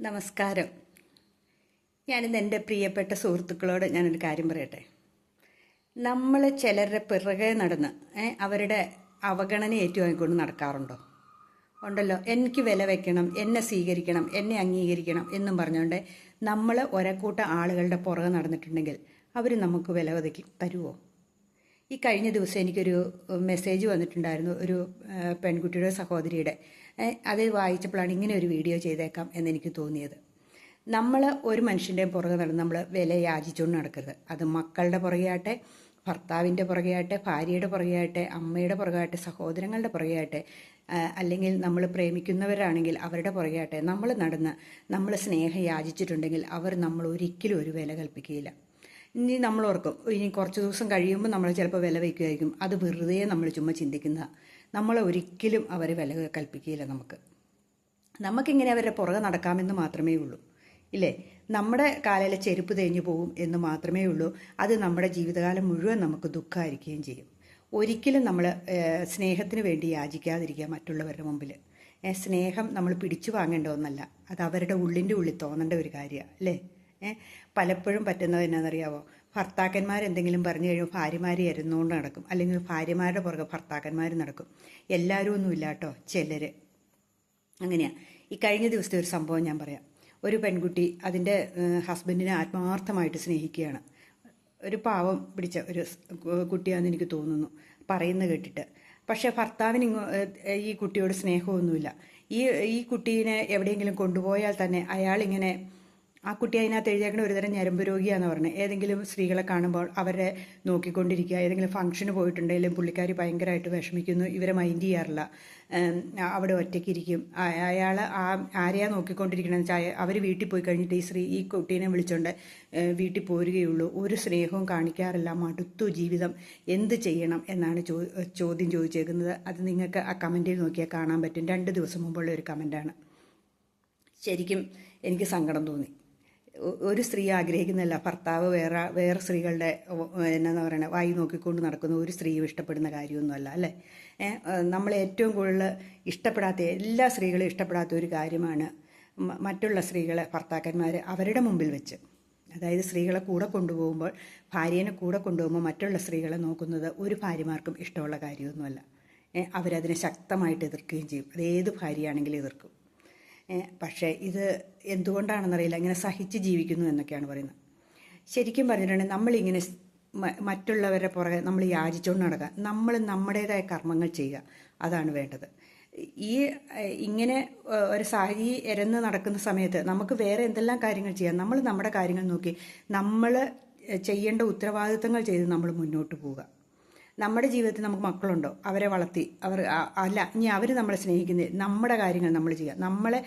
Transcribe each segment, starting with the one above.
നമസ്കാരം. ഞാനിന്ന് എന്റെ പ്രിയപ്പെട്ട സുഹൃത്തുക്കളോട് ഞാനൊരു കാര്യം പറയട്ടെ. നമ്മൾ ചിലരുടെ പിറകെ നടന്ന് അവരുടെ അവഗണന ഏറ്റുവാങ്ങിക്കൊണ്ട് നടക്കാറുണ്ടോ? ഉണ്ടല്ലോ. എനിക്ക് വില വെക്കണം എന്നെ സ്വീകരിക്കണം എന്നെ അംഗീകരിക്കണം എന്നും പറഞ്ഞുകൊണ്ട് നമ്മൾ ഒരക്കൂട്ട ആളുകളുടെ പുറകെ നടന്നിട്ടുണ്ടെങ്കിൽ അവർ നമുക്ക് വില ഒതുക്കി തരുമോ ഈ കഴിഞ്ഞ ദിവസം എനിക്കൊരു മെസ്സേജ് വന്നിട്ടുണ്ടായിരുന്നു. ഒരു പെൺകുട്ടിയുടെ സഹോദരിയുടെ. അത് വായിച്ചപ്പോഴാണ് ഇങ്ങനെ ഒരു വീഡിയോ ചെയ്തേക്കാം എന്നെനിക്ക് തോന്നിയത്. നമ്മൾ ഒരു മനുഷ്യന്റെയും പുറകെ നടന്ന് നമ്മൾ വില യാചിച്ചുകൊണ്ട് നടക്കരുത്. അത് മക്കളുടെ പുറകെയാട്ടെ ഭർത്താവിന്റെ പുറകെയാട്ടെ ഭാര്യയുടെ പുറകെയാട്ടെ അമ്മയുടെ പുറകെയാട്ടെ സഹോദരങ്ങളുടെ പുറകെയാട്ടെ അല്ലെങ്കിൽ നമ്മൾ പ്രേമിക്കുന്നവരാണെങ്കിൽ അവരുടെ പുറകെയാട്ടെ നമ്മൾ നടന്ന് നമ്മൾ സ്നേഹം യാചിച്ചിട്ടുണ്ടെങ്കിൽ അവർ നമ്മൾ ഒരിക്കലും ഒരു വില കൽപ്പിക്കുകയില്ല. ഇനി നമ്മൾ ഓർക്കും ഇനി കുറച്ച് ദിവസം കഴിയുമ്പോൾ നമ്മൾ ചിലപ്പോൾ വില വയ്ക്കുമായിരിക്കും. അത് വെറുതെ നമ്മൾ ചുമ്മാ ചിന്തിക്കുന്ന നമ്മളെ ഒരിക്കലും അവർ വില കൽപ്പിക്കുകയില്ല നമുക്ക്. നമുക്കിങ്ങനെ അവരുടെ പുറകെ നടക്കാമെന്ന് മാത്രമേ ഉള്ളൂ. ഇല്ലേ? നമ്മുടെ കാലയിലെ ചെരുപ്പ് തേഞ്ഞു പോകും എന്ന് മാത്രമേ ഉള്ളൂ. അത് നമ്മുടെ ജീവിതകാലം മുഴുവൻ നമുക്ക് ദുഃഖമായിരിക്കുകയും ചെയ്യും. ഒരിക്കലും നമ്മൾ സ്നേഹത്തിന് വേണ്ടി യാചിക്കാതിരിക്കുക മറ്റുള്ളവരുടെ മുമ്പിൽ സ്നേഹം നമ്മൾ പിടിച്ചു വാങ്ങേണ്ട ഒന്നല്ല. അത് അവരുടെ ഉള്ളിന്റെ ഉള്ളിൽ തോന്നേണ്ട ഒരു കാര്യമാണ്. അല്ലേ? പലപ്പോഴും പറ്റുന്നത് എന്നാണെന്നറിയാവോ? ഭർത്താക്കന്മാർ എന്തെങ്കിലും പറഞ്ഞു കഴിയുമ്പോൾ ഭാര്യമാർ ഇരുന്നുകൊണ്ട് നടക്കും. അല്ലെങ്കിൽ ഭാര്യമാരുടെ പുറകെ ഭർത്താക്കന്മാർ നടക്കും. എല്ലാവരും ഒന്നും ഇല്ല കേട്ടോ ചിലർ അങ്ങനെയാണ് ഈ കഴിഞ്ഞ ദിവസത്തെ ഒരു സംഭവം ഞാൻ പറയാം. ഒരു പെൺകുട്ടി അതിന്റെ ഹസ്ബൻഡിനെ ആത്മാർത്ഥമായിട്ട് സ്നേഹിക്കുകയാണ്. ഒരു പാവം പിടിച്ച ഒരു കുട്ടിയാണെന്ന് എനിക്ക് തോന്നുന്നു. പറയുന്നത് കേട്ടിട്ട്. പക്ഷേ ഭർത്താവിന് ഇങ്ങോ ഈ കുട്ടിയോട് സ്നേഹമൊന്നുമില്ല. ഈ ഈ കുട്ടീനെ എവിടെയെങ്കിലും കൊണ്ടുപോയാൽ തന്നെ അയാളിങ്ങനെ ആ കുട്ടി അതിനകത്ത് എഴുതിയേക്കണ ഒരുതരം ഞരമ്പ് രോഗിയാന്ന് പറഞ്ഞത് ഏതെങ്കിലും സ്ത്രീകളെ കാണുമ്പോൾ അവരെ നോക്കിക്കൊണ്ടിരിക്കുക ഏതെങ്കിലും ഫംഗ്ഷന് പോയിട്ടുണ്ടെങ്കിലും പുള്ളിക്കാരി ഭയങ്കരമായിട്ട് വിഷമിക്കുന്നു ഇവരെ മൈൻഡ് ചെയ്യാറില്ല. അവിടെ ഒറ്റയ്ക്കിരിക്കും. അയാൾ ആ ആരെയാ നോക്കിക്കൊണ്ടിരിക്കണമെന്ന് വെച്ചാൽ അവർ വീട്ടിൽ പോയി കഴിഞ്ഞിട്ട് ഈ സ്ത്രീ ഈ കുട്ടീനെ വിളിച്ചോണ്ട് വീട്ടിൽ പോരുകയുള്ളൂ. ഒരു സ്നേഹവും കാണിക്കാറില്ല. മടുത്തു ജീവിതം. എന്ത് ചെയ്യണം എന്നാണ് ചോദ്യം ചോദിച്ചേക്കുന്നത്. അത് നിങ്ങൾക്ക് ആ കമന്റിൽ നോക്കിയാൽ കാണാൻ പറ്റും. രണ്ട് ദിവസം മുമ്പുള്ള ഒരു കമന്റാണ്. ശരിക്കും എനിക്ക് സങ്കടം തോന്നി. ഒരു സ്ത്രീ ആഗ്രഹിക്കുന്നില്ല ഭർത്താവ് വേറെ വേറെ സ്ത്രീകളുടെ എന്നാന്ന് പറയുന്നത് വായി നോക്കിക്കൊണ്ട് നടക്കുന്ന ഒരു സ്ത്രീയും ഇഷ്ടപ്പെടുന്ന കാര്യമൊന്നുമല്ല അല്ലേ? നമ്മൾ ഏറ്റവും കൂടുതൽ ഇഷ്ടപ്പെടാത്ത എല്ലാ സ്ത്രീകളും ഇഷ്ടപ്പെടാത്ത ഒരു കാര്യമാണ് മറ്റുള്ള സ്ത്രീകളെ ഭർത്താക്കന്മാർ അവരുടെ മുമ്പിൽ വെച്ച്. അതായത് സ്ത്രീകളെ കൂടെ കൊണ്ടുപോകുമ്പോൾ ഭാര്യേനെ കൂടെ കൊണ്ടുപോകുമ്പോൾ മറ്റുള്ള സ്ത്രീകളെ നോക്കുന്നത് ഒരു ഭാര്യമാർക്കും ഇഷ്ടമുള്ള കാര്യമൊന്നുമല്ല. അവരതിനെ ശക്തമായിട്ട് എതിർക്കുകയും ചെയ്യും. അത് ഏത് ഭാര്യയാണെങ്കിലും എതിർക്കും. പക്ഷേ ഇത് എന്തുകൊണ്ടാണെന്നറിയില്ല. ഇങ്ങനെ സഹിച്ച് ജീവിക്കുന്നു എന്നൊക്കെയാണ് പറയുന്നത്. ശരിക്കും പറഞ്ഞിട്ടുണ്ടെങ്കിൽ നമ്മളിങ്ങനെ മറ്റുള്ളവരെ പുറകെ നമ്മൾ യാചിച്ചുകൊണ്ട് നടക്കുക. നമ്മൾ നമ്മുടേതായ കർമ്മങ്ങൾ ചെയ്യുക. അതാണ് വേണ്ടത്. ഈ ഇങ്ങനെ ഒരു സാരി എരന്ന് നടക്കുന്ന സമയത്ത് നമുക്ക് വേറെ എന്തെല്ലാം കാര്യങ്ങൾ ചെയ്യാം? നമ്മൾ നമ്മുടെ കാര്യങ്ങൾ നോക്കി നമ്മൾ ചെയ്യേണ്ട ഉത്തരവാദിത്തങ്ങൾ ചെയ്ത് നമ്മൾ മുന്നോട്ട് പോവുക. നമ്മുടെ ജീവിതത്തിൽ നമുക്ക് മക്കളുണ്ടോ? അവരെ വളർത്തി അവർ അല്ല ഇനി അവർ നമ്മളെ സ്നേഹിക്കുന്നത് നമ്മുടെ കാര്യങ്ങൾ നമ്മൾ ചെയ്യുക. നമ്മളെ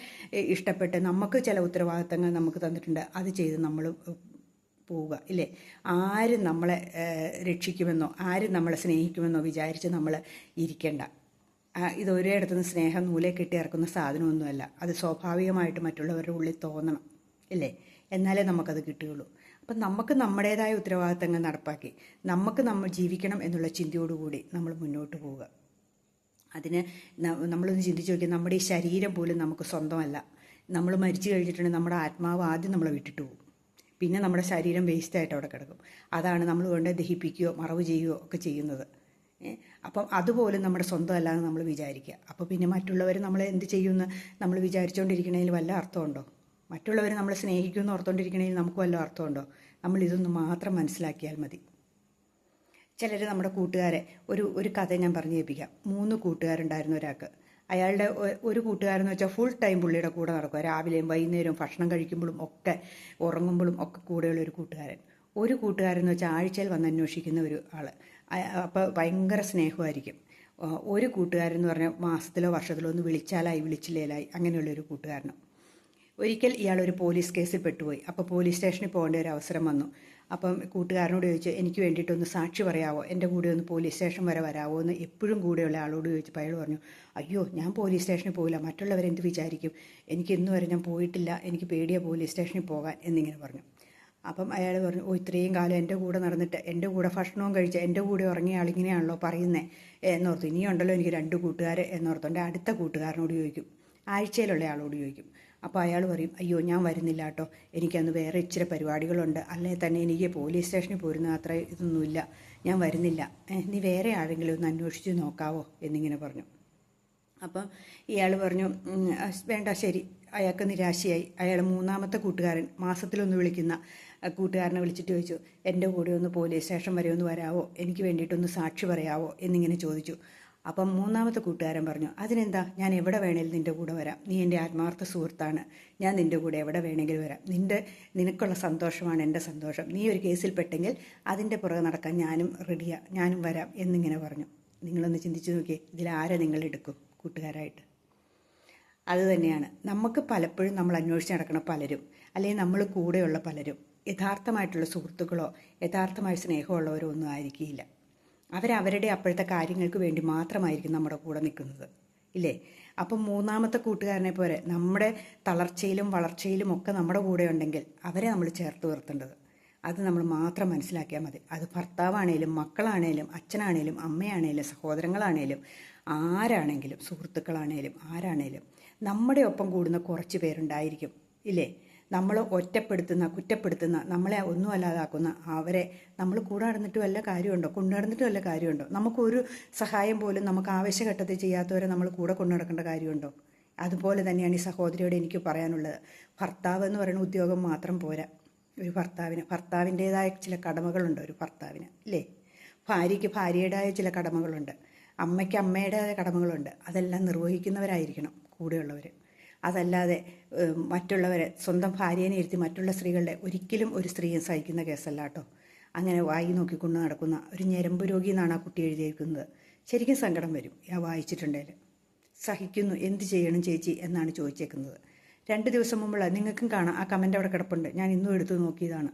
ഇഷ്ടപ്പെട്ട് നമുക്ക് ചില ഉത്തരവാദിത്തങ്ങൾ നമുക്ക് തന്നിട്ടുണ്ട്. അത് ചെയ്ത് നമ്മൾ പോവുക ഇല്ലേ? ആര് നമ്മളെ രക്ഷിക്കുമെന്നോ ആരും നമ്മളെ സ്നേഹിക്കുമെന്നോ വിചാരിച്ച് നമ്മൾ ഇരിക്കേണ്ട. ഇത് ഒരിടത്തുനിന്ന് സ്നേഹം നൂലെ കെട്ടി ഇറക്കുന്ന സാധനമൊന്നുമല്ല. അത് സ്വാഭാവികമായിട്ട് മറ്റുള്ളവരുടെ ഉള്ളിൽ തോന്നണം ഇല്ലേ? എന്നാലേ നമുക്കത് കിട്ടുകയുള്ളൂ അപ്പം നമുക്ക് നമ്മുടേതായ ഉത്തരവാദിത്തങ്ങൾ നടപ്പാക്കി. നമുക്ക് നമ്മൾ ജീവിക്കണം എന്നുള്ള ചിന്തയോടുകൂടി നമ്മൾ മുന്നോട്ട് പോവുക. അതിന് നമ്മളൊന്ന് ചിന്തിച്ച് നോക്കി നമ്മുടെ ഈ ശരീരം പോലും നമുക്ക് സ്വന്തമല്ല. നമ്മൾ മരിച്ചു കഴിഞ്ഞിട്ടുണ്ടെങ്കിൽ നമ്മുടെ ആത്മാവ് ആദ്യം നമ്മളെ വിട്ടിട്ട് പോകും. പിന്നെ നമ്മുടെ ശരീരം വേസ്റ്റായിട്ട് അവിടെ കിടക്കും. അതാണ് നമ്മൾ കൊണ്ട് ദഹിപ്പിക്കുകയോ മറവ് ചെയ്യുകയോ ഒക്കെ ചെയ്യുന്നത്. അപ്പം അതുപോലും നമ്മുടെ സ്വന്തം അല്ലാതെ നമ്മൾ വിചാരിക്കുക. അപ്പോൾ പിന്നെ മറ്റുള്ളവർ നമ്മളെ എന്ത് ചെയ്യുമെന്ന് നമ്മൾ വിചാരിച്ചുകൊണ്ടിരിക്കണതിൽ വല്ല അർത്ഥമുണ്ടോ മറ്റുള്ളവർ നമ്മളെ സ്നേഹിക്കുമെന്ന് ഓർത്തുകൊണ്ടിരിക്കണമെങ്കിൽ നമുക്ക് വല്ല അർത്ഥമുണ്ടോ? നമ്മൾ ഇതൊന്ന് മാത്രം മനസ്സിലാക്കിയാൽ മതി. ചിലർ നമ്മുടെ കൂട്ടുകാരെ ഒരു ഒരു കഥ ഞാൻ പറഞ്ഞു കേൾപ്പിക്കാം. മൂന്ന് കൂട്ടുകാരുണ്ടായിരുന്നു ഒരാൾക്ക്. അയാളുടെ ഒരു കൂട്ടുകാരെന്ന് വെച്ചാൽ ഫുൾ ടൈം പുള്ളിയുടെ കൂടെ നടക്കുക രാവിലെയും വൈകുന്നേരവും ഭക്ഷണം കഴിക്കുമ്പോഴും ഒക്കെ ഉറങ്ങുമ്പോഴും ഒക്കെ കൂടെയുള്ള ഒരു കൂട്ടുകാരൻ. ഒരു കൂട്ടുകാരെന്ന് വെച്ചാൽ ആഴ്ചയിൽ വന്ന് അന്വേഷിക്കുന്ന ഒരു ആൾ അപ്പോൾ ഭയങ്കര സ്നേഹമായിരിക്കും. ഒരു കൂട്ടുകാരെന്ന് പറഞ്ഞാൽ മാസത്തിലോ വർഷത്തിലോ ഒന്ന് വിളിച്ചാലായി വിളിച്ചില്ലേലായി അങ്ങനെയുള്ളൊരു കൂട്ടുകാരനും ഒരിക്കൽ ഇയാൾ ഒരു പോലീസ് കേസിൽ പെട്ടുപോയി. അപ്പോൾ പോലീസ് സ്റ്റേഷനിൽ പോകേണ്ട ഒരു അവസരം വന്നു. അപ്പം കൂട്ടുകാരനോട് ചോദിച്ചു എനിക്ക് വേണ്ടിയിട്ടൊന്ന് സാക്ഷി പറയാവോ? എന്റെ കൂടെ ഒന്ന് പോലീസ് സ്റ്റേഷൻ വരെ വരാവോ? എന്ന് എപ്പോഴും കൂടെയുള്ള ആളോട് ചോദിച്ചപ്പോൾ അയാൾ പറഞ്ഞു അയ്യോ ഞാൻ പോലീസ് സ്റ്റേഷനിൽ പോയില്ല മറ്റുള്ളവരെന്ത് വിചാരിക്കും? എനിക്ക് ഇന്ന് വരെ ഞാൻ പോയിട്ടില്ല. എനിക്ക് പേടിയാ പോലീസ് സ്റ്റേഷനിൽ പോകാൻ. എന്നിങ്ങനെ പറഞ്ഞു. അപ്പം അയാൾ പറഞ്ഞു ഓ ഇത്രയും കാലം എന്റെ കൂടെ നടന്നിട്ട് എന്റെ കൂടെ ഭക്ഷണവും കഴിച്ച് എന്റെ കൂടെ ഉറങ്ങിയ ആളിങ്ങനെയാണല്ലോ പറയുന്നത് എന്നോർത്തു ഇനിയുണ്ടല്ലോ എനിക്ക് രണ്ട് കൂട്ടുകാർ എന്നോർത്തുകൊണ്ട് അടുത്ത കൂട്ടുകാരനോട് ചോദിക്കും. ആഴ്ചയിലുള്ള ആളോട് ചോദിക്കും. അപ്പോൾ അയാൾ പറയും അയ്യോ ഞാൻ വരുന്നില്ല കേട്ടോ എനിക്കന്ന് വേറെ ഇച്ചിരി പരിപാടികളുണ്ട്. അല്ലെങ്കിൽ തന്നെ എനിക്ക് പോലീസ് സ്റ്റേഷനിൽ പോരുന്ന അത്ര ഇതൊന്നുമില്ല. ഞാൻ വരുന്നില്ല. നീ വേറെ ആരെങ്കിലും ഒന്ന് അന്വേഷിച്ച് നോക്കാവോ? എന്നിങ്ങനെ പറഞ്ഞു. അപ്പം ഇയാൾ പറഞ്ഞു വേണ്ട ശരി. അയാൾക്ക് നിരാശയായി. അയാൾ മൂന്നാമത്തെ കൂട്ടുകാരൻ മാസത്തിലൊന്ന് വിളിക്കുന്ന കൂട്ടുകാരനെ വിളിച്ചിട്ട് ചോദിച്ചു എന്റെ കൂടെ ഒന്ന് പോലീസ് സ്റ്റേഷൻ വരെ ഒന്ന് വരാവോ? എനിക്ക് വേണ്ടിയിട്ടൊന്ന് സാക്ഷി പറയാവോ? എന്നിങ്ങനെ ചോദിച്ചു. അപ്പം മൂന്നാമത്തെ കൂട്ടുകാരൻ പറഞ്ഞു അതിനെന്താ? ഞാൻ എവിടെ വേണേലും നിന്റെ കൂടെ വരാം. നീ എന്റെ ആത്മാർത്ഥ സുഹൃത്താണ്. ഞാൻ നിന്റെ കൂടെ എവിടെ വേണമെങ്കിലും വരാം. നിന്റെ നിനക്കുള്ള സന്തോഷമാണ് എന്റെ സന്തോഷം. നീ ഒരു കേസിൽ പെട്ടെങ്കിൽ അതിന്റെ പുറകെ നടക്കാൻ ഞാനും റെഡിയാണ് ഞാനും വരാം എന്നിങ്ങനെ പറഞ്ഞു. നിങ്ങളൊന്ന് ചിന്തിച്ചു നോക്കിയേ ഇതിലാരെ നിങ്ങൾ എടുക്കും കൂട്ടുകാരായിട്ട്? അത് തന്നെയാണ്. നമുക്ക് പലപ്പോഴും നമ്മൾ അന്വേഷിച്ച് നടക്കുന്ന പലരും അല്ലെങ്കിൽ നമ്മൾ കൂടെയുള്ള പലരും യഥാർത്ഥമായിട്ടുള്ള സുഹൃത്തുക്കളോ യഥാർത്ഥമായ സ്നേഹമുള്ളവരോ ഒന്നും ആയിരിക്കില്ല. അവരവരുടെ അപ്പോഴത്തെ കാര്യങ്ങൾക്ക് വേണ്ടി മാത്രമായിരിക്കും നമ്മുടെ കൂടെ നിൽക്കുന്നത്. ഇല്ലേ? അപ്പം മൂന്നാമത്തെ കൂട്ടുകാരനെ പോലെ നമ്മുടെ തളർച്ചയിലും വളർച്ചയിലും ഒക്കെ നമ്മുടെ കൂടെ ഉണ്ടെങ്കിൽ അവരെ നമ്മൾ ചേർത്ത് നിർത്തേണ്ടത്. അത് നമ്മൾ മാത്രം മനസ്സിലാക്കിയാൽ മതി. അത് ഭർത്താവാണേലും മക്കളാണേലും അച്ഛനാണേലും അമ്മയാണേലും സഹോദരങ്ങളാണേലും ആരാണെങ്കിലും സുഹൃത്തുക്കളാണേലും ആരാണേലും നമ്മുടെ ഒപ്പം കൂടുന്ന കുറച്ച് പേരുണ്ടായിരിക്കും. ഇല്ലേ? നമ്മൾ ഒറ്റപ്പെടുത്തുന്ന കുറ്റപ്പെടുത്തുന്ന നമ്മളെ ഒന്നും അല്ലാതാക്കുന്ന അവരെ നമ്മൾ കൂടെ നടന്നിട്ട് വല്ല കാര്യമുണ്ടോ? കൊണ്ടു നടന്നിട്ട് വല്ല കാര്യമുണ്ടോ? നമുക്കൊരു സഹായം പോലും നമുക്ക് ആവശ്യഘട്ടത്തിൽ ചെയ്യാത്തവരെ നമ്മൾ കൂടെ കൊണ്ടു നടക്കേണ്ട കാര്യമുണ്ടോ? അതുപോലെ തന്നെയാണ് ഈ സഹോദരിയോട് എനിക്ക് പറയാനുള്ളത്. ഭർത്താവ് എന്ന് പറയുന്ന ഉദ്യോഗം മാത്രം പോരാ. ഒരു ഭർത്താവിന് ഭർത്താവിന്റേതായ ചില കടമകളുണ്ട് ഒരു ഭർത്താവിന് അല്ലേ? ഭാര്യയ്ക്ക് ഭാര്യയുടേതായ ചില കടമകളുണ്ട്. അമ്മയ്ക്ക് അമ്മയുടേതായ കടമകളുണ്ട്. അതെല്ലാം നിർവഹിക്കുന്നവരായിരിക്കണം കൂടെയുള്ളവർ അതല്ലാതെ മറ്റുള്ളവരെ സ്വന്തം ഭാര്യേനെ ഇരുത്തി മറ്റുള്ള സ്ത്രീകളുടെ ഒരിക്കലും ഒരു സ്ത്രീയെ സഹിക്കുന്ന കേസല്ല കേട്ടോ. അങ്ങനെ വായി നോക്കിക്കൊണ്ട് നടക്കുന്ന ഒരു ഞരമ്പ് രോഗി എന്നാണ് ആ കുട്ടി എഴുതിയിരിക്കുന്നത് ശരിക്കും സങ്കടം വരും. ഞാൻ വായിച്ചിട്ടുണ്ടെങ്കിൽ സഹിക്കുന്നു. എന്ത് ചെയ്യണം ചേച്ചി എന്നാണ് ചോദിച്ചേക്കുന്നത്. രണ്ട് ദിവസം മുമ്പുള്ള നിങ്ങൾക്കും കാണാം. ആ കമന്റ് അവിടെ കിടപ്പുണ്ട്. ഞാൻ ഇന്നും എടുത്തു നോക്കിയതാണ്.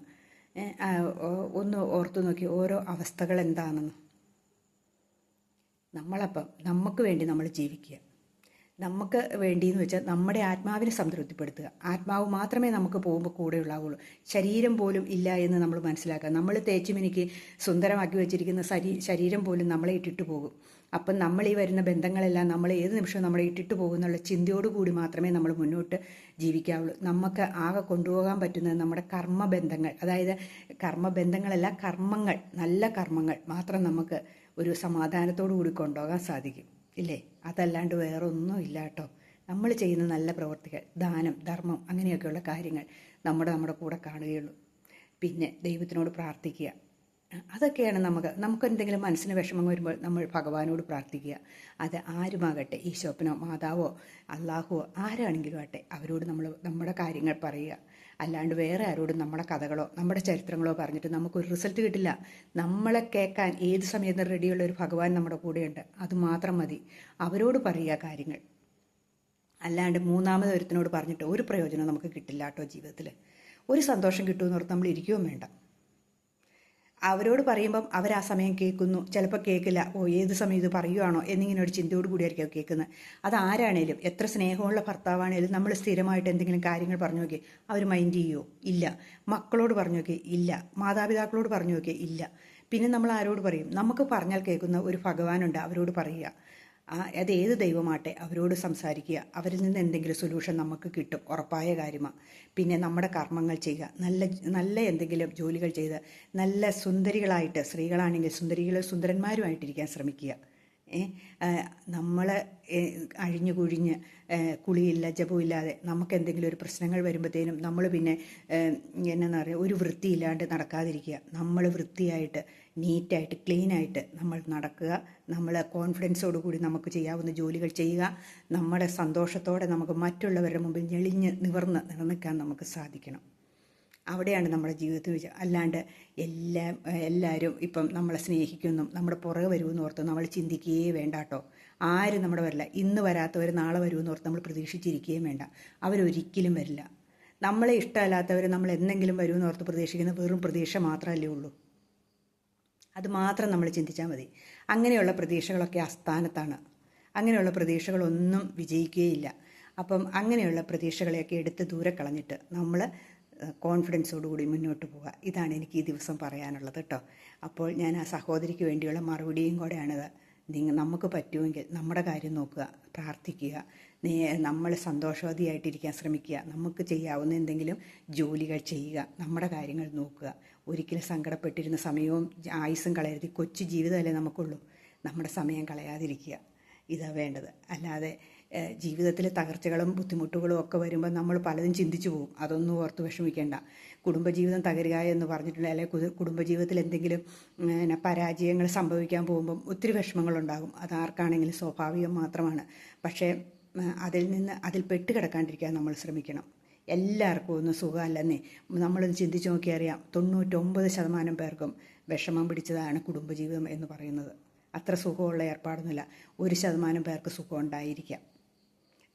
ഒന്ന് ഓർത്തു നോക്കി. ഓരോ അവസ്ഥകൾ എന്താണെന്ന്. നമ്മളപ്പം നമുക്ക് വേണ്ടി നമ്മൾ ജീവിക്കുക. നമുക്ക് വേണ്ടിയെന്ന് വെച്ചാൽ നമ്മുടെ ആത്മാവിനെ സംതൃപ്തിപ്പെടുത്തുക. ആത്മാവ് മാത്രമേ നമുക്ക് പോകുമ്പോൾ കൂടെ ഉണ്ടാവുള്ളൂ ശരീരം പോലും ഇല്ല എന്ന് നമ്മൾ മനസ്സിലാക്കുക. നമ്മൾ തേച്ചുമിനിക്ക് സുന്ദരമാക്കി വെച്ചിരിക്കുന്ന ശരീ ശരീരം പോലും നമ്മളെ ഇട്ടിട്ട് പോകും. അപ്പം നമ്മൾ ഈ വരുന്ന ബന്ധങ്ങളെല്ലാം നമ്മൾ ഏത് നിമിഷവും നമ്മളെ ഇട്ടിട്ട് പോകുന്നുള്ള ചിന്തയോടുകൂടി മാത്രമേ നമ്മൾ മുന്നോട്ട് ജീവിക്കാവുള്ളൂ. നമുക്ക് ആകെ കൊണ്ടുപോകാൻ പറ്റുന്നത് നമ്മുടെ കർമ്മബന്ധങ്ങൾ. അതായത് കർമ്മബന്ധങ്ങളല്ല കർമ്മങ്ങൾ. നല്ല കർമ്മങ്ങൾ മാത്രം നമുക്ക് ഒരു സമാധാനത്തോടു കൂടി കൊണ്ടുപോകാൻ സാധിക്കും. ഇല്ലേ? അതല്ലാണ്ട് വേറെ ഒന്നും ഇല്ല കേട്ടോ നമ്മൾ ചെയ്യുന്ന നല്ല പ്രവർത്തികൾ ദാനം ധർമ്മം അങ്ങനെയൊക്കെയുള്ള കാര്യങ്ങൾ നമ്മുടെ നമ്മുടെ കൂടെ കാണുകയുള്ളൂ. പിന്നെ ദൈവത്തിനോട് പ്രാർത്ഥിക്കുക. അതൊക്കെയാണ് നമുക്ക് നമുക്ക് എന്തെങ്കിലും മനസ്സിന് വിഷമം വരുമ്പോൾ നമ്മൾ ഭഗവാനോട് പ്രാർത്ഥിക്കുക. അത് ആരുമാകട്ടെ ഈശോപ്പനോ മാതാവോ അള്ളാഹുവോ ആരാണെങ്കിലും ആട്ടെ അവരോട് നമ്മൾ നമ്മുടെ കാര്യങ്ങൾ പറയുക. അല്ലാണ്ട് വേറെ ആരോടും നമ്മുടെ കഥകളോ നമ്മുടെ ചരിത്രങ്ങളോ പറഞ്ഞിട്ട് നമുക്കൊരു റിസൾട്ട് കിട്ടില്ല. നമ്മളെ കേൾക്കാൻ ഏത് സമയത്തും റെഡിയുള്ള ഒരു ഭഗവാൻ നമ്മുടെ കൂടെയുണ്ട്. അത് മാത്രം മതി. അവരോട് പറയുക കാര്യങ്ങൾ. അല്ലാണ്ട് മൂന്നാമത് ഒരുത്തിനോട് പറഞ്ഞിട്ട് ഒരു പ്രയോജനം നമുക്ക് കിട്ടില്ല കേട്ടോ ജീവിതത്തിൽ ഒരു സന്തോഷം കിട്ടുമെന്ന് ഓർത്ത് നമ്മൾ ഇരിക്കുകയും വേണ്ട. അവരോട് പറയുമ്പം അവർ ആ സമയം കേൾക്കുന്നു. ചിലപ്പോൾ കേൾക്കില്ല. ഓ ഏത് സമയം ഇത് പറയുവാണോ എന്നിങ്ങനെ ഒരു ചിന്തയോട് കൂടിയായിരിക്കും കേൾക്കുന്നത്. അത് ആരാണേലും എത്ര സ്നേഹമുള്ള ഭർത്താവാണേലും നമ്മൾ സ്ഥിരമായിട്ട് എന്തെങ്കിലും കാര്യങ്ങൾ പറഞ്ഞു നോക്കി അവർ മൈൻഡ് ചെയ്യുമോ ഇല്ല. മക്കളോട് പറഞ്ഞു നോക്കി ഇല്ല. മാതാപിതാക്കളോട് പറഞ്ഞു നോക്കി ഇല്ല. പിന്നെ നമ്മൾ ആരോട് പറയും? നമുക്ക് പറഞ്ഞാൽ കേൾക്കുന്ന ഒരു ഭഗവാനുണ്ട് അവരോട് പറയുക. അത് ഏത് ദൈവമാട്ടെ അവരോട് സംസാരിക്കുക. അവരിൽ നിന്ന് എന്തെങ്കിലും സൊല്യൂഷൻ നമുക്ക് കിട്ടും. ഉറപ്പായ കാര്യമാണ് പിന്നെ നമ്മുടെ കർമ്മങ്ങൾ ചെയ്യുക. നല്ല നല്ല എന്തെങ്കിലും ജോലികൾ ചെയ്ത് നല്ല സുന്ദരികളായിട്ട് സ്ത്രീകളാണെങ്കിൽ സുന്ദരികളും സുന്ദരന്മാരുമായിട്ടിരിക്കാൻ ശ്രമിക്കുക. നമ്മൾ അഴിഞ്ഞു കുഴിഞ്ഞ് കുളിയില്ല ജപമില്ലാതെ നമുക്ക് എന്തെങ്കിലും ഒരു പ്രശ്നങ്ങൾ വരുമ്പോഴത്തേനും നമ്മൾ പിന്നെ എന്നാ പറയുക ഒരു വൃത്തിയില്ലാണ്ട് നടക്കാതിരിക്കുക. നമ്മൾ വൃത്തിയായിട്ട് നീറ്റായിട്ട് ക്ലീനായിട്ട് നമ്മൾ നടക്കുക. നമ്മൾ കോൺഫിഡൻസോട് കൂടി നമുക്ക് ചെയ്യാവുന്ന ജോലികൾ ചെയ്യുക. നമ്മുടെ സന്തോഷത്തോടെ നമുക്ക് മറ്റുള്ളവരുടെ മുമ്പിൽ ഞെളിഞ്ഞ് നിവർന്ന് നിലനിൽക്കാൻ നമുക്ക് സാധിക്കണം. അവിടെയാണ് നമ്മുടെ ജീവിതത്തിൽ വെച്ച് അല്ലാണ്ട് എല്ലാം എല്ലാവരും ഇപ്പം നമ്മളെ സ്നേഹിക്കുന്നു നമ്മുടെ പുറകെ വരുമെന്ന് ഓർത്ത് നമ്മൾ ചിന്തിക്കുകയേ വേണ്ട കേട്ടോ ആരും നമ്മുടെ വരില്ല. ഇന്ന് വരാത്തവർ നാളെ വരുമെന്ന് ഓർത്ത് നമ്മൾ പ്രതീക്ഷിച്ചിരിക്കുകയും വേണ്ട. അവരൊരിക്കലും വരില്ല. നമ്മളെ ഇഷ്ടമല്ലാത്തവർ നമ്മൾ എന്തെങ്കിലും വരുമെന്ന് ഓർത്ത് പ്രതീക്ഷിക്കുന്ന വെറും പ്രതീക്ഷ മാത്രമല്ലേ ഉള്ളൂ. അത് മാത്രം നമ്മൾ ചിന്തിച്ചാൽ മതി. അങ്ങനെയുള്ള പ്രതീക്ഷകളൊക്കെ അസ്ഥാനത്താണ് അങ്ങനെയുള്ള പ്രതീക്ഷകളൊന്നും വിജയിക്കുകയില്ല. അപ്പം അങ്ങനെയുള്ള പ്രതീക്ഷകളെയൊക്കെ എടുത്ത് ദൂരെ കളഞ്ഞിട്ട് നമ്മൾ കോൺഫിഡൻസോടുകൂടി മുന്നോട്ട് പോവുക. ഇതാണ് എനിക്ക് ഈ ദിവസം പറയാനുള്ളത് കേട്ടോ. അപ്പോൾ ഞാൻ ആ സഹോദരിക്ക് വേണ്ടിയുള്ള മറുപടിയും കൂടെയാണിത് നിങ്ങൾ നമുക്ക് പറ്റുമെങ്കിൽ നമ്മുടെ കാര്യം നോക്കുക പ്രാർത്ഥിക്കുക നീ നമ്മൾ സന്തോഷവതിയായിട്ടിരിക്കാൻ ശ്രമിക്കുക നമുക്ക് ചെയ്യാവുന്ന എന്തെങ്കിലും ജോലികൾ ചെയ്യുക നമ്മുടെ കാര്യങ്ങൾ നോക്കുക. ഒരിക്കലും സങ്കടപ്പെട്ടിരുന്ന സമയവും ആയുസ്സും കളയരുത്. കൊച്ചു ജീവിതമല്ലേ നമുക്കുള്ളൂ. നമ്മുടെ സമയം കളയാതിരിക്കുക. ഇതാ വേണ്ടത്. അല്ലാതെ ജീവിതത്തിലെ തകർച്ചകളും ബുദ്ധിമുട്ടുകളും ഒക്കെ വരുമ്പോൾ നമ്മൾ പലതും ചിന്തിച്ചു പോകും. അതൊന്നും ഓർത്ത് വിഷമിക്കേണ്ട. കുടുംബജീവിതം തകരുക എന്ന് പറഞ്ഞിട്ടുണ്ടെങ്കിൽ അല്ലെങ്കിൽ കുടുംബജീവിതത്തിൽ എന്തെങ്കിലും പിന്നെ പരാജയങ്ങൾ സംഭവിക്കാൻ പോകുമ്പം ഒത്തിരി വിഷമങ്ങളുണ്ടാകും. അത് ആർക്കാണെങ്കിലും സ്വാഭാവികം മാത്രമാണ്. പക്ഷേ അതിൽ നിന്ന് അതിൽ പെട്ട് കിടക്കാണ്ടിരിക്കാൻ നമ്മൾ ശ്രമിക്കണം. എല്ലാവർക്കും ഒന്നും സുഖമല്ലെന്നേ. നമ്മളൊന്ന് ചിന്തിച്ച് നോക്കിയറിയാം തൊണ്ണൂറ്റൊമ്പത് ശതമാനം പേർക്കും വിഷമം പിടിച്ചതാണ് കുടുംബജീവിതം എന്ന് പറയുന്നത്. അത്ര സുഖമുള്ള ഏർപ്പാടൊന്നുമില്ല. ഒരു ശതമാനം പേർക്ക് സുഖം ഉണ്ടായിരിക്കാം.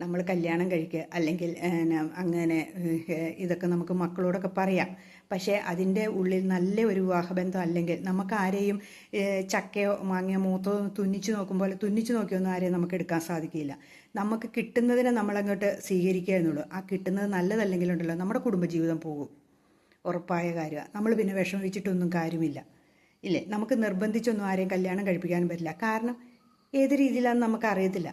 നമ്മൾ കല്യാണം കഴിക്കുക അല്ലെങ്കിൽ അങ്ങനെ ഇതൊക്കെ നമുക്ക് മക്കളോടൊക്കെ പറയാം. പക്ഷേ അതിന്റെ ഉള്ളിൽ നല്ല ഒരു വിവാഹബന്ധം അല്ലെങ്കിൽ നമുക്ക് ആരെയും ചക്കയോ മാങ്ങയോ മൂത്തോ തുന്നിച്ചു നോക്കുമ്പോൾ തുന്നിച്ചു നോക്കിയൊന്നും ആരെയും നമുക്ക് എടുക്കാൻ സാധിക്കില്ല. നമുക്ക് കിട്ടുന്നതിനെ നമ്മളങ്ങോട്ട് സ്വീകരിക്കുക എന്നുള്ളൂ. ആ കിട്ടുന്നത് നല്ലതല്ലെങ്കിലുണ്ടല്ലോ നമ്മുടെ കുടുംബജീവിതം പോകും. ഉറപ്പായ കാര്യമാണ് നമ്മൾ പിന്നെ വിഷമിച്ചിട്ടൊന്നും കാര്യമില്ല. ഇല്ലേ? നമുക്ക് നിർബന്ധിച്ചൊന്നും ആരെയും കല്യാണം കഴിപ്പിക്കാനും പറ്റില്ല. കാരണം ഏത് രീതിയിലാണെന്ന് നമുക്ക് അറിയത്തില്ല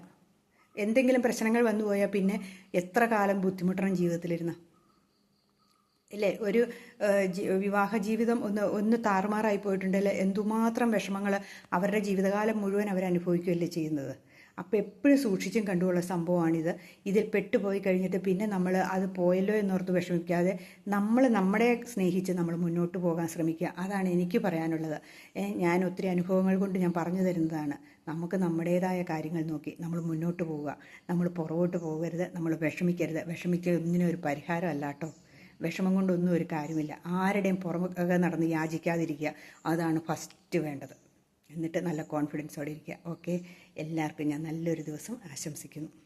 എന്തെങ്കിലും പ്രശ്നങ്ങൾ വന്നു പോയാൽ പിന്നെ എത്ര കാലം ബുദ്ധിമുട്ടണം ജീവിതത്തിലിരുന്ന? അല്ലേ ഒരു വിവാഹ ജീവിതം ഒന്ന് ഒന്ന് താറുമാറായി പോയിട്ടുണ്ടല്ലേ? എന്തുമാത്രം വിഷമങ്ങൾ അവരുടെ ജീവിതകാലം മുഴുവൻ അവർ അനുഭവിക്കുകയല്ലേ ചെയ്യുന്നത്? അപ്പോൾ എപ്പോഴും സൂക്ഷിച്ചും കണ്ടുള്ള സംഭവമാണിത്. ഇതിൽ പെട്ടുപോയി കഴിഞ്ഞിട്ട് പിന്നെ നമ്മൾ അത് പോയല്ലോ എന്നോർത്ത് വിഷമിക്കാതെ നമ്മൾ നമ്മളെ സ്നേഹിച്ച് നമ്മൾ മുന്നോട്ട് പോകാൻ ശ്രമിക്കുക. അതാണ് എനിക്ക് പറയാനുള്ളത്. ഞാൻ ഒത്തിരി അനുഭവങ്ങൾ കൊണ്ട് ഞാൻ പറഞ്ഞു തരുന്നതാണ്. നമുക്ക് നമ്മുടേതായ കാര്യങ്ങൾ നോക്കി നമ്മൾ മുന്നോട്ട് പോവുക. നമ്മൾ പുറകോട്ട് പോകരുത് നമ്മൾ വിഷമിക്കരുത്. വിഷമിക്കുന്നതിന് ഒരു പരിഹാരമല്ല കേട്ടോ വിഷമം കൊണ്ടൊന്നും ഒരു കാര്യമില്ല. ആരുടെയും പുറമൊക്കെ നടന്ന് യാചിക്കാതിരിക്കുക. അതാണ് ഫസ്റ്റ് വേണ്ടത്. എന്നിട്ട് നല്ല കോൺഫിഡൻസോടെ ഇരിക്കുക. ഓക്കെ എല്ലാവർക്കും ഞാൻ നല്ലൊരു ദിവസം ആശംസിക്കുന്നു.